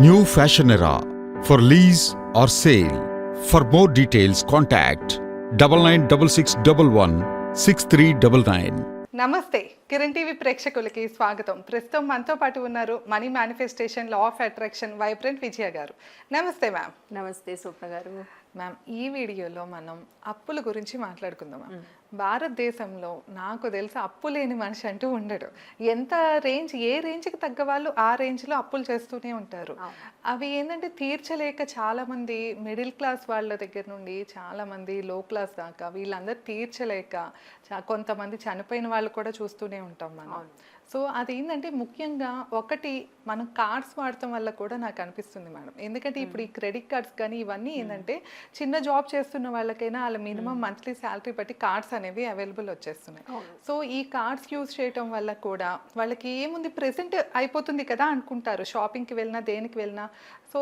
New Fashion Era. For lease or sale. For more details, contact double nine double Kiran TV ప్రేక్షకులకి స్వాగతం. ప్రస్తుతం మనతో పాటు ఉన్నారు money manifestation law of attraction vibrant Vijaya garu. నమస్తే ma'am నమస్తే స్వప్న గారు. మ్యామ్ ఈ వీడియోలో మనం అప్పుల గురించి మాట్లాడుకుందాం మ్యామ్ భారతదేశంలో నాకు తెలిసి అప్పు లేని మనిషి అంటూ ఉండడు. ఎంత రేంజ్ ఏ రేంజ్కి తగ్గ వాళ్ళు ఆ రేంజ్లో అప్పులు చేస్తూనే ఉంటారు. అవి ఏంటంటే తీర్చలేక చాలా మంది మిడిల్ క్లాస్ వాళ్ళ దగ్గర నుండి చాలా మంది లో క్లాస్ దాకా వీళ్ళందరూ తీర్చలేక కొంతమంది చనిపోయిన వాళ్ళు కూడా చూస్తూనే ఉంటాం మనం. సో అది ఏంటంటే ముఖ్యంగా ఒకటి మనం కార్డ్స్ వాడటం వల్ల కూడా నాకు అనిపిస్తుంది మేడం. ఎందుకంటే ఇప్పుడు ఈ క్రెడిట్ కార్డ్స్ కానీ ఇవన్నీ ఏంటంటే చిన్న జాబ్ చేస్తున్న వాళ్ళకైనా వాళ్ళ మినిమం మంత్లీ శాలరీ బట్టి కార్డ్స్ అనేవి అవైలబుల్ వచ్చేస్తున్నాయి. సో ఈ కార్డ్స్ యూజ్ చేయటం వల్ల కూడా వాళ్ళకి ఏముంది ప్రెసెంట్ అయిపోతుంది కదా అనుకుంటారు. షాపింగ్కి వెళ్ళినా దేనికి వెళ్ళినా. సో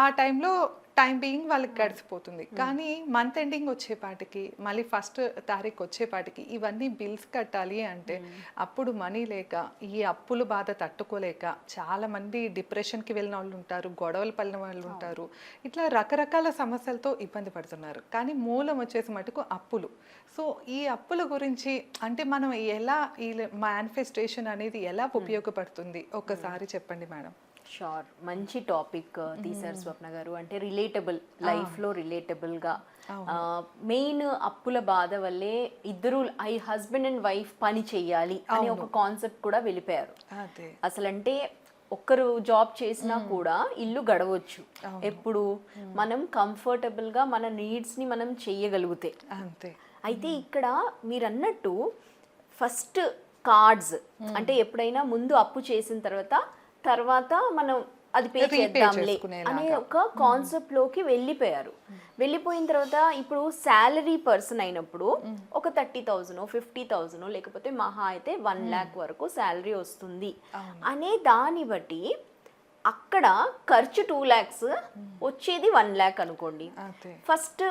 ఆ టైంలో టైం బీయింగ్ వాళ్ళకి గడిచిపోతుంది. కానీ మంత్ ఎండింగ్ వచ్చేపాటికి మళ్ళీ ఫస్ట్ తారీఖు వచ్చేపాటికి ఇవన్నీ బిల్స్ కట్టాలి అంటే అప్పుడు మనీ లేక ఈ అప్పుల బాధ తట్టుకోలేక చాలా మంది డిప్రెషన్కి వెళ్ళిన వాళ్ళు ఉంటారు గొడవలు పడిన వాళ్ళు ఉంటారు. ఇట్లా రకరకాల సమస్యలతో ఇబ్బంది పడుతున్నారు. కానీ మూలం వచ్చేసి మటుకు అప్పులు. సో ఈ అప్పుల గురించి అంటే మనం ఎలా ఈ మేనిఫెస్టేషన్ అనేది ఎలా ఉపయోగపడుతుంది? ఒక్కసారి చెప్పండి మేడం. షూర్ మంచి టాపిక్ తీసారు స్వప్న గారు. అంటే రిలేటబుల్ లైఫ్లో రిలేటబుల్గా మెయిన్ అప్పుల బాధ వల్లే ఇద్దరు ఐ హస్బెండ్ అండ్ వైఫ్ పని చెయ్యాలి అనే ఒక కాన్సెప్ట్ కూడా వెళ్ళిపోయారు. అదే. అసలంటే ఒక్కరు జాబ్ చేసినా కూడా ఇల్లు గడవచ్చు. ఎప్పుడు? మనం కంఫర్టబుల్గా మన నీడ్స్ని మనం చెయ్యగలిగితే అంతే. అయితే ఇక్కడ మీరు అన్నట్టు ఫస్ట్ కార్డ్స్ అంటే ఎప్పుడైనా ముందు అప్పు చేసిన తర్వాత తర్వాత మనం అది పే చేద్దాంలే. అనే ఒక కాన్సెప్ట్లోకి వెళ్ళిపోయారు. వెళ్ళిపోయిన తర్వాత ఇప్పుడు శాలరీ పర్సన్ అయినప్పుడు ఒక థర్టీ థౌజండ్ ఫిఫ్టీ థౌజండ్ లేకపోతే మహా అయితే వన్ ల్యాక్ వరకు శాలరీ వస్తుంది. అనే దాన్ని బట్టి అక్కడ ఖర్చు టూ ల్యాక్స్ వచ్చేది వన్ ల్యాక్ అనుకోండి. ఫస్ట్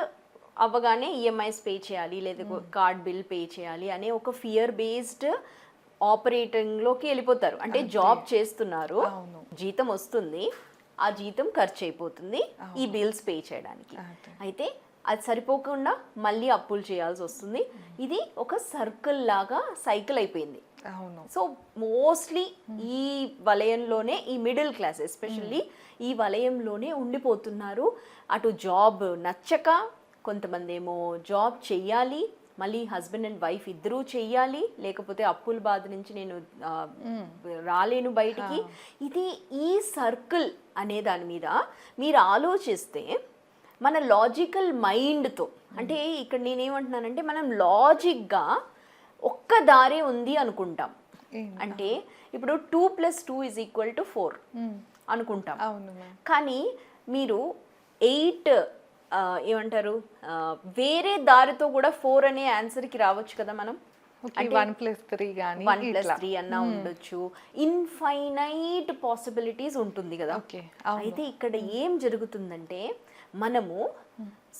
అవ్వగానే ఈఎంఐస్ పే చేయాలి లేదా కార్డ్ బిల్ పే చేయాలి అనే ఒక ఫియర్ బేస్డ్ ఆపరేటింగ్లోకి వెళ్ళిపోతారు. అంటే జాబ్ చేస్తున్నారు. జీతం వస్తుంది. ఆ జీతం ఖర్చు అయిపోతుంది ఈ బిల్స్ పే చేయడానికి. అయితే అది సరిపోకుండా మళ్ళీ అప్పులు చేయాల్సి వస్తుంది. ఇది ఒక సర్కిల్ లాగా సైకిల్ అయిపోయింది. అవును. సో మోస్ట్లీ ఈ వలయంలోనే ఈ మిడిల్ క్లాస్ ఎస్పెషల్లీ ఈ వలయంలోనే ఉండిపోతున్నారు. అటు జాబ్ నచ్చక కొంతమంది ఏమో జాబ్ చెయ్యాలి. మళ్ళీ హస్బెండ్ అండ్ వైఫ్ ఇద్దరూ చెయ్యాలి లేకపోతే అప్పుల బాధ నుంచి నేను రాలేను బయటికి. ఇది ఈ సర్కిల్ అనే దాని మీద మీరు ఆలోచిస్తే మన లాజికల్ మైండ్తో అంటే ఇక్కడ నేనేమంటున్నానంటే మనం లాజిక్గా ఒక్క దారే ఉంది అనుకుంటాం. అంటే ఇప్పుడు two plus two is equal to four అనుకుంటాం. కానీ మీరు ఎయిట్ ఏమంటారు? వేరే దారితో కూడా ఫోర్ అనే ఆన్సర్కి రావచ్చు కదా మనం? వన్ ప్లస్ త్రీ కానీ వన్ ప్లస్ త్రీ అన్నా ఉండొచ్చు. ఇన్ఫైనైట్ పాసిబిలిటీస్ ఉంటుంది కదా? ఓకే అయితే ఇక్కడ ఏం జరుగుతుందంటే మనము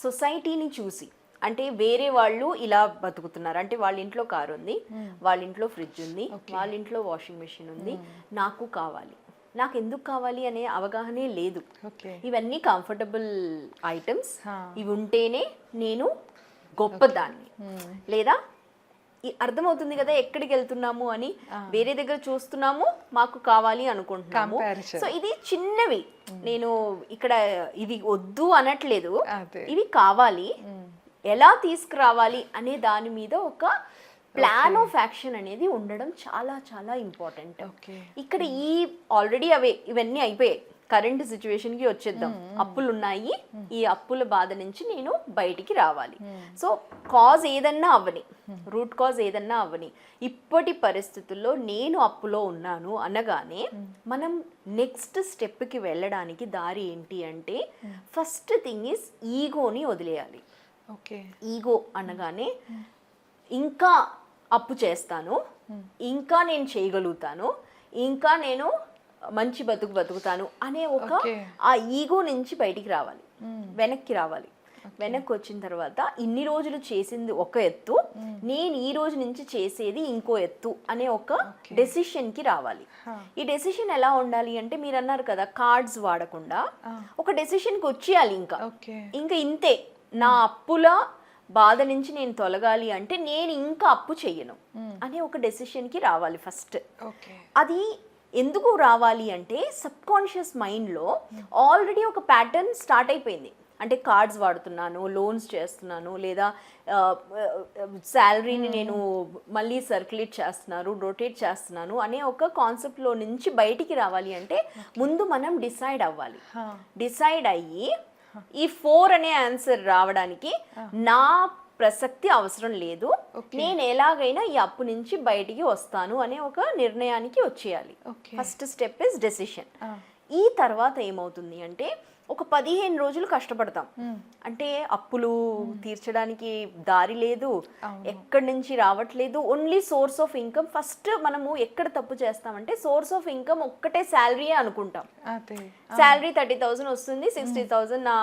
సొసైటీని చూసి అంటే వేరే వాళ్ళు ఇలా బతుకుతున్నారు. అంటే వాళ్ళ ఇంట్లో కారు ఉంది వాళ్ళ ఇంట్లో ఫ్రిడ్జ్ ఉంది వాళ్ళ ఇంట్లో వాషింగ్ మెషిన్ ఉంది నాకు కావాలి. నాకు ఎందుకు కావాలి అనే అవగాహనే లేదు. ఇవన్నీ కంఫర్టబుల్ ఐటమ్స్. ఇవి ఉంటేనే నేను గొప్పదాన్ని. లేదా అర్థమవుతుంది కదా ఎక్కడికి వెళ్తున్నాము అని వేరే దగ్గర చూస్తున్నాము మాకు కావాలి అనుకుంటున్నాము. సో ఇది చిన్నవి. నేను ఇక్కడ ఇవి వద్దు అనట్లేదు. ఇవి కావాలి. ఎలా తీసుకురావాలి అనే దాని మీద ఒక ప్లాన్ ఆఫ్ యాక్షన్ అనేది ఉండడం చాలా చాలా ఇంపార్టెంట్. ఓకే ఇక్కడ ఈ ఆల్రెడీ అవే ఇవన్నీ అయిపోయాయి. కరెంట్ సిచ్యువేషన్కి వచ్చేద్దాం. అప్పులు ఉన్నాయి. ఈ అప్పుల బాధ నుంచి నేను బయటికి రావాలి. సో కాజ్ ఏదన్నా అవ్వని రూట్ కాజ్ ఏదన్నా అవ్వని ఇప్పటి పరిస్థితుల్లో నేను అప్పులో ఉన్నాను అనగానే మనం నెక్స్ట్ స్టెప్కి వెళ్ళడానికి దారి ఏంటి అంటే ఫస్ట్ థింగ్ ఇస్ ఈగోని వదిలేయాలి. ఓకే ఈగో అనగానే ఇంకా అప్పు చేస్తాను. ఇంకా నేను చేయగలుగుతాను. ఇంకా నేను మంచి బతుకు బతుకుతాను అనే ఒక. ఆ ఈగో నుంచి బయటికి రావాలి. వెనక్కి రావాలి. వెనక్కి వచ్చిన తర్వాత ఇన్ని రోజులు చేసింది ఒక ఎత్తు నేను ఈ రోజు నుంచి చేసేది ఇంకో ఎత్తు అనే ఒక డెసిషన్కి రావాలి. ఈ డెసిషన్ ఎలా ఉండాలి అంటే మీరు అన్నారు కదా కార్డ్స్ వాడకుండా. ఒక డెసిషన్కి వచ్చేయాలి ఇంకా. ఇంకా ఇంతే. నా అప్పుల బాధ నుంచి నేను తొలగాలి అంటే నేను ఇంకా అప్పు చెయ్యను. అనే ఒక డెసిషన్కి రావాలి ఫస్ట్. అది ఎందుకు రావాలి అంటే సబ్ కాన్షియస్ మైండ్లో ఆల్రెడీ ఒక ప్యాటర్న్ స్టార్ట్ అయిపోయింది. అంటే కార్డ్స్ వాడుతున్నాను లోన్స్ చేస్తున్నాను లేదా శాలరీని నేను మళ్ళీ సర్క్యులేట్ చేస్తున్నాను రొటేట్ చేస్తున్నాను అనే ఒక కాన్సెప్ట్లో నుంచి బయటికి రావాలి అంటే ముందు మనం డిసైడ్ అవ్వాలి. డిసైడ్ అయ్యి ఈ ఫోర్ అనే ఆన్సర్ రావడానికి నా ప్రసక్తి అవసరం లేదు. నేను ఎలాగైనా ఈ అప్పు నుంచి బయటికి వస్తాను అనే ఒక నిర్ణయానికి వచ్చేయాలి. ఫస్ట్ స్టెప్ ఇస్ డెసిషన్ ఈ తర్వాత ఏమవుతుంది అంటే ఒక పదిహేను రోజులు కష్టపడతాం. అంటే అప్పులు తీర్చడానికి దారి లేదు. ఎక్కడి నుంచి రావట్లేదు. Only source of income first మనము ఎక్కడ తప్పు చేస్తామంటే సోర్స్ ఆఫ్ ఇన్కమ్ ఒక్కటే శాలరీయే అనుకుంటాం. శాలరీ థర్టీ థౌసండ్ వస్తుంది సిక్స్టీ థౌసండ్ నా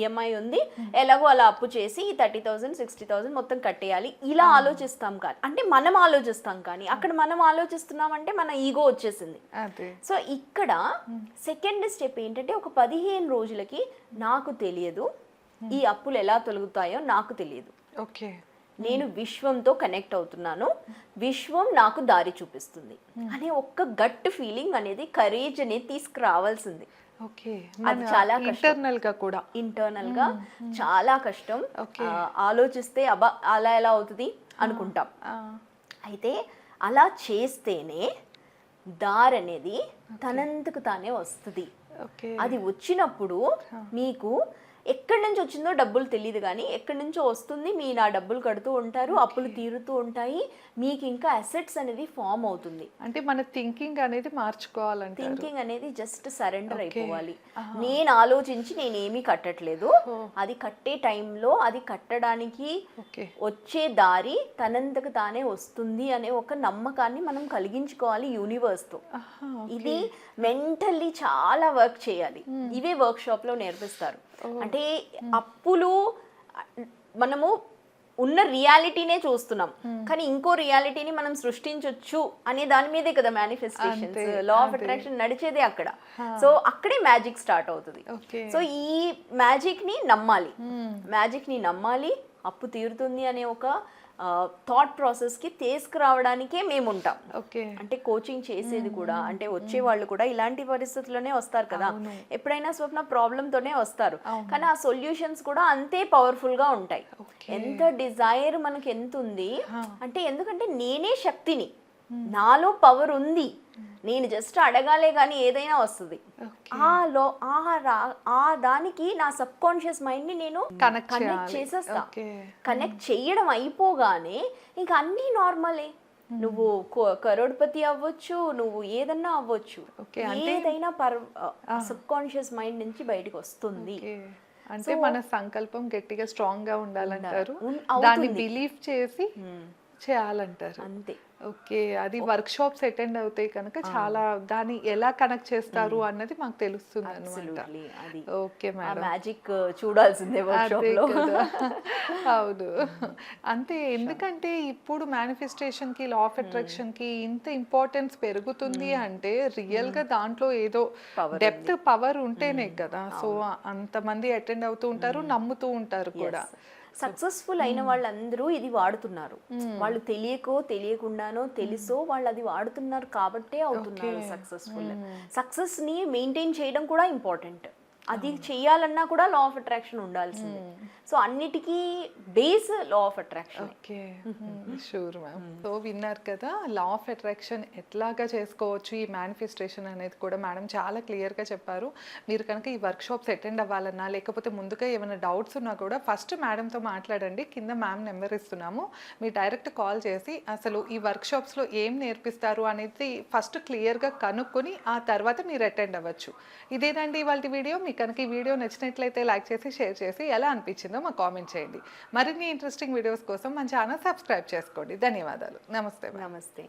ఈఎంఐ ఉంది. ఎలాగో అలా అప్పు చేసి ఈ థర్టీ థౌసండ్ సిక్స్టీ థౌసండ్ మొత్తం కట్టేయాలి. ఇలా ఆలోచిస్తాం కానీ అంటే మనం ఆలోచిస్తాం కానీ అక్కడ మనం ఆలోచిస్తున్నామంటే మన ఈగో వచ్చేసింది. సో ఇక్కడ సెకండ్ స్టెప్ ఏంటంటే ఒక పదిహేను రోజులకి నాకు తెలియదు. ఈ అప్పులు ఎలా తొలగుతాయో నాకు తెలియదు. ఓకే. నేను విశ్వంతో కనెక్ట్ అవుతున్నాను. విశ్వం నాకు దారి చూపిస్తుంది. అనే ఒక్క గట్ ఫీలింగ్ అనేది కరేజ్ అనేది తీసుకురావాల్సింది. ఓకే. అది చాలా. ఇంటర్నల్గా కూడా. ఇంటర్నల్గా చాలా కష్టం. ఆలోచిస్తే అబ్బా అలా ఎలా అవుతుంది అనుకుంటాం. అయితే అలా చేస్తేనే దారి అనేది తనంతకు తానే వస్తుంది. అది వచ్చినప్పుడు మీకు ఎక్కడి నుంచి వచ్చిందో డబ్బులు తెలియదు కానీ ఎక్కడి నుంచో వస్తుంది. మీ నా డబ్బులు కడుతూ ఉంటారు అప్పులు తీరుతూ ఉంటాయి. మీకు ఇంకా అసెట్స్ అనేది ఫామ్ అవుతుంది. అంటే మన థింకింగ్ అనేది మార్చుకోవాలంటారు. థింకింగ్ అనేది జస్ట్ సరెండర్ అయిపోవాలి. నేను ఆలోచించి నేను ఏమీ కట్టట్లేదు. అది కట్టే టైంలో అది కట్టడానికి వచ్చే దారి తనంతకు తానే వస్తుంది అనే ఒక నమ్మకాన్ని మనం కలిగించుకోవాలి యూనివర్స్తో ఇది మెంటల్లీ చాలా వర్క్ చేయాలి. ఇవే వర్క్ షాప్లో నేర్పిస్తారు. అంటే అప్పులు మనము ఉన్న రియాలిటీనే చూస్తున్నాం. కానీ ఇంకో రియాలిటీని మనం సృష్టించవచ్చు అనే దాని మీదే కదా మేనిఫెస్టేషన్స్ అంతే, లా ఆఫ్ అట్రాక్షన్ నడిచేదే అక్కడ. సో అక్కడే మ్యాజిక్ స్టార్ట్ అవుతుంది. ఓకే. సో ఈ మ్యాజిక్ని నమ్మాలి. మ్యాజిక్ని నమ్మాలి అప్పు తీరుతుంది అనే ఒక థాట్ ప్రాసెస్కి తీసుకురావడానికే మేము ఉంటాం ఓకే. అంటే కోచింగ్ చేసేది కూడా అంటే వచ్చే వాళ్ళు కూడా ఇలాంటి పరిస్థితుల్లోనే వస్తారు కదా. ఎప్పుడైనా స్వప్న ప్రాబ్లమ్ తోనే వస్తారు. కానీ ఆ సొల్యూషన్స్ కూడా అంతే పవర్ఫుల్గా ఉంటాయి. ఎంత డిజైర్ మనకి ఎంత ఉంది అంటే ఎందుకంటే నేనే శక్తిని. నాలో పవర్ ఉంది. నేను జస్ట్ అడగాలే కానీ ఏదైనా వస్తుంది. ఆ లో ఆ రా- ఆ దానికి నా సబ్ కాన్షియస్ మైండ్ని నేను కనెక్ట్ చేయాలి. చేసేస్తా. కనెక్ట్ చేయడం అయిపోగానే ఇంకా అన్నీ నార్మలే నువ్వు కరోడ్పతి అవ్వచ్చు నువ్వు ఏదన్నా అవ్వచ్చు. ఏదైనా పర్ సబ్ కాన్షియస్ మైండ్ నుంచి బయటికి వస్తుంది. అంటే మన సంకల్పం గట్టిగా స్ట్రాంగ్గా ఉండాలంటారు. దాన్ని. బిలీవ్ చేసి చేయాలంటారు. అంతే. ఓకే అది వర్క్ షాప్స్ అటెండ్ అవుతాయి కనుక చాలా దాన్ని ఎలా కనెక్ట్ చేస్తారు అన్నది మాకు తెలుస్తుంది అనమాట ఓకే మేడం. మ్యాజిక్ చూడాల్సిందే లో కదా. అవును. అంతే ఎందుకంటే ఇప్పుడు మేనిఫెస్టేషన్కి లా ఆఫ్ అట్రాక్షన్కి ఇంత ఇంపార్టెన్స్ పెరుగుతుంది అంటే రియల్గా దాంట్లో ఏదో డెప్త్ పవర్ ఉంటేనే కదా. సో అంతమంది అటెండ్ అవుతూ ఉంటారు నమ్ముతూ ఉంటారు కూడా. సక్సెస్ఫుల్ అయిన వాళ్ళందరూ ఇది వాడుతున్నారు. వాళ్ళు తెలియకో తెలియకుండానో తెలుసో వాళ్ళు అది వాడుతున్నారు కాబట్టే అవుతున్నారు సక్సెస్ఫుల్. సక్సెస్ని మెయింటైన్ చేయడం కూడా ఇంపార్టెంట్. అది చేయాలన్నా కూడా లా ఆఫ్ అట్రాక్షన్ ఉండాల్సిందే. సో అన్నిటికీ base law of attraction okay. Sure ma'am so విన్నారు కదా లా ఆఫ్ అట్రాక్షన్ ఎట్లాగా చేసుకోవచ్చు ఈ మేనిఫెస్టేషన్ అనేది కూడా మేడం చాలా క్లియర్గా చెప్పారు. మీరు కనుక ఈ వర్క్ షాప్స్ అటెండ్ అవ్వాలన్నా లేకపోతే ముందుగా ఏమైనా డౌట్స్ ఉన్నా కూడా ఫస్ట్ మేడంతో మాట్లాడండి కింద మ్యామ్ నెంబర్ ఇస్తున్నాము. మీరు డైరెక్ట్ కాల్ చేసి అసలు ఈ వర్క్ షాప్స్లో ఏం నేర్పిస్తారు అనేది ఫస్ట్ క్లియర్గా కనుక్కొని ఆ తర్వాత మీరు అటెండ్ అవ్వచ్చు. ఇదేనండి ఇవాళ వీడియో మీకు కనుక ఈ వీడియో నచ్చినట్లయితే లైక్ చేసి షేర్ చేసి ఎలా అనిపించిందో మాకు కామెంట్ చేయండి. మరిన్ని ఇంట్రెస్టింగ్ వీడియోస్ కోసం మన ఛానల్ సబ్స్క్రైబ్ చేసుకోండి. ధన్యవాదాలు. నమస్తే. నమస్తే.